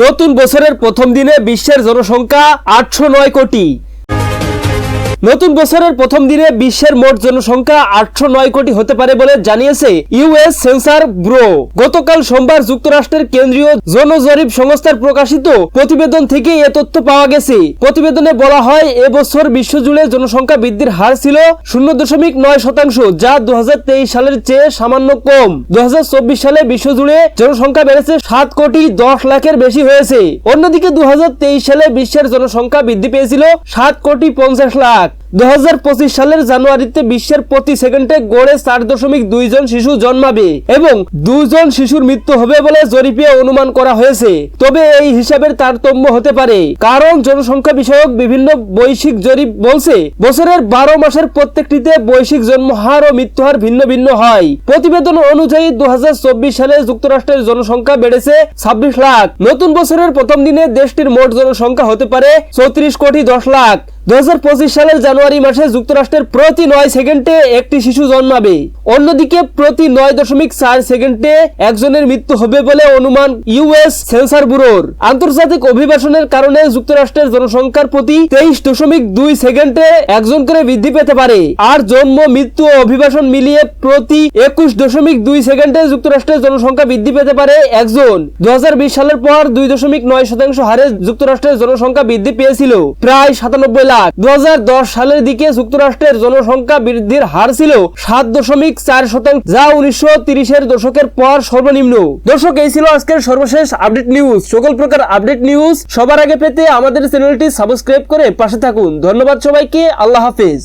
নতুন বছরের প্রথম দিনে বিশ্বের জনসংখ্যা আটশো নয় কোটি। নতুন বছরের প্রথম দিনে বিশ্বের মোট জনসংখ্যা আটশো নয় কোটি হতে পারে বলে জানিয়েছে ইউএস সেন্সার ব্যুরো। গতকাল সোমবার যুক্তরাষ্ট্রের কেন্দ্রীয় জনজরিপ সংস্থার প্রকাশিত প্রতিবেদন থেকে এ তথ্য পাওয়া গেছে। প্রতিবেদনে বলা হয় এবছর বিশ্বজুড়ে জনসংখ্যা বৃদ্ধির হার ছিল শূন্য দশমিক নয় শতাংশ, যা দুহাজার তেইশ সালের চেয়ে সামান্য কম। দু হাজার চব্বিশ সালে বিশ্বজুড়ে জনসংখ্যা বেড়েছে সাত কোটি দশ লাখের বেশি হয়েছে। অন্যদিকে দু হাজার তেইশ সালে বিশ্বের জনসংখ্যা বৃদ্ধি পেয়েছিল সাত কোটি পঞ্চাশ লাখ। দু হাজার পঁচিশ সালের জানুয়ারিতে বিশ্বের প্রতি সেকেন্ডে গড়ে চার দশমিক দুই জন শিশু জন্মাবে এবং দুজন শিশুর মৃত্যু হবে বলে জরিপে অনুমান করা হয়েছে। তবে এই হিসাবের তারতম্য হতে পারে। কারণ জনসংখ্যা বিষয়ক বিভিন্ন বৈশ্বিক জরিপ বলছে, বছরের বারো মাসের প্রত্যেকটিতে বৈশ্বিক জন্মহার ও মৃত্যুহার ভিন্ন ভিন্ন হয়। প্রতিবেদন অনুযায়ী দু হাজার চব্বিশ সালে যুক্তরাষ্ট্রের জনসংখ্যা বেড়েছে ছাব্বিশ লাখ। নতুন বছরের প্রথম দিনে দেশটির মোট জনসংখ্যা হতে পারে চৌত্রিশ কোটি দশ লাখ। দু হাজার পঁচিশ সালের জানুয়ারি মাসে যুক্তরাষ্ট্রের প্রতি নয় সেকেন্ডে একটি শিশু জন্মাবে। অন্যদিকে প্রতি নয় দশমিক চার সেকেন্ডে একজনের মৃত্যু হবে বলে অনুমান ইউএস সেন্সার ব্যুরোর। আন্তর্জাতিক অভিবাসনের কারণে যুক্তরাষ্ট্রের জনসংখ্যার প্রতি তেইশ দশমিক দুই সেকেন্ডে একজন করে বৃদ্ধি পেতে পারে। আর জন্ম, মৃত্যু ও অভিবাসন মিলিয়ে প্রতি একুশ দশমিক দুই সেকেন্ডে যুক্তরাষ্ট্রের জনসংখ্যা বৃদ্ধি পেতে পারে একজন। দু হাজার বিশ সালের পর দুই দশমিক নয় শতাংশ হারে যুক্তরাষ্ট্রের জনসংখ্যা বৃদ্ধি পেয়েছিল, প্রায় সাতানব্বই লাখ। দু হাজার দশ সালের দিকে যুক্তরাষ্ট্রের জনসংখ্যা বৃদ্ধির হার ছিল সাত দশমিক চার শতাংশ যা উনিশশো তিরিশের দশকের পর সর্বনিম্ন। দর্শক, এই ছিল আজকের সর্বশেষ আপডেট নিউজ। সকল প্রকার আপডেট নিউজ সবার আগে পেতে আমাদের চ্যানেলটি সাবস্ক্রাইব করে পাশে থাকুন। ধন্যবাদ সবাইকে, আল্লাহ হাফেজ।